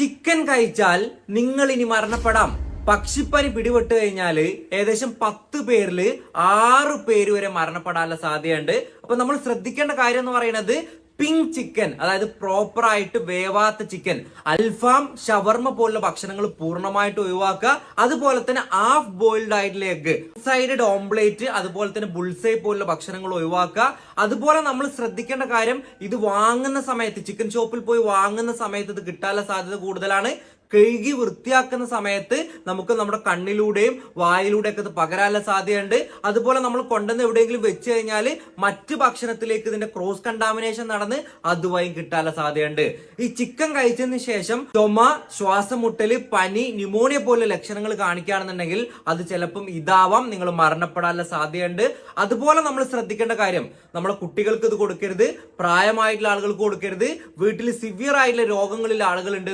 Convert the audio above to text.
Chicken കഴിച്ചാൽ നിങ്ങൾ ഇനി മരണപ്പെടാം. പക്ഷിപ്പനി പിടിപെട്ട് കഴിഞ്ഞാൽ ഏകദേശം പത്ത് പേരിൽ ആറ് പേര് വരെ മരണപ്പെടാനുള്ള സാധ്യതയുണ്ട്. അപ്പൊ നമ്മൾ ശ്രദ്ധിക്കേണ്ട കാര്യം എന്ന് പറയുന്നത് പിങ്ക് ചിക്കൻ അതായത് പ്രോപ്പർ ആയിട്ട് വേവാത്ത ചിക്കൻ അൽഫാം ഷവർമ പോലുള്ള ഭക്ഷണങ്ങൾ പൂർണമായിട്ട് ഒഴിവാക്കുക. അതുപോലെ തന്നെ ഹാഫ് ബോയിൽഡ് ആയിട്ടുള്ള എഗ് സൈഡഡ് ഓംപ്ലേറ്റ് അതുപോലെ തന്നെ ബുൾസൈ പോലുള്ള ഭക്ഷണങ്ങൾ ഒഴിവാക്കുക. അതുപോലെ നമ്മൾ ശ്രദ്ധിക്കേണ്ട കാര്യം ഇത് വാങ്ങുന്ന സമയത്ത് ചിക്കൻ ഷോപ്പിൽ പോയി വാങ്ങുന്ന സമയത്ത് ഇത് കിട്ടാനുള്ള സാധ്യത കൂടുതലാണ്. കഴുകി വൃത്തിയാക്കുന്ന സമയത്ത് നമുക്ക് നമ്മുടെ കണ്ണിലൂടെയും വായിലൂടെയൊക്കെ ഇത് പകരാനുള്ള സാധ്യതയുണ്ട്. അതുപോലെ നമ്മൾ കൊണ്ടുവന്ന് എവിടെയെങ്കിലും വെച്ച് കഴിഞ്ഞാൽ മറ്റ് ഭക്ഷണത്തിലേക്ക് ഇതിന്റെ ക്രോസ് കണ്ടാമിനേഷൻ നടന്ന് അതുവായും കിട്ടാനുള്ള സാധ്യതയുണ്ട്. ഈ ചിക്കൻ കഴിച്ചതിന് ശേഷം ചുമ ശ്വാസം മുട്ടൽ പനി ന്യൂമോണിയ പോലുള്ള ലക്ഷണങ്ങൾ കാണിക്കുകയാണെന്നുണ്ടെങ്കിൽ അത് ചിലപ്പം ഇതാവാം നിങ്ങൾ മരണപ്പെടാനുള്ള സാധ്യതയുണ്ട്. അതുപോലെ നമ്മൾ ശ്രദ്ധിക്കേണ്ട കാര്യം നമ്മളെ കുട്ടികൾക്ക് ഇത് കൊടുക്കരുത് പ്രായമായിട്ടുള്ള ആളുകൾക്ക് കൊടുക്കരുത്. വീട്ടിൽ സിവിയർ ആയിട്ടുള്ള രോഗങ്ങളിൽ ആളുകൾ ഉണ്ട്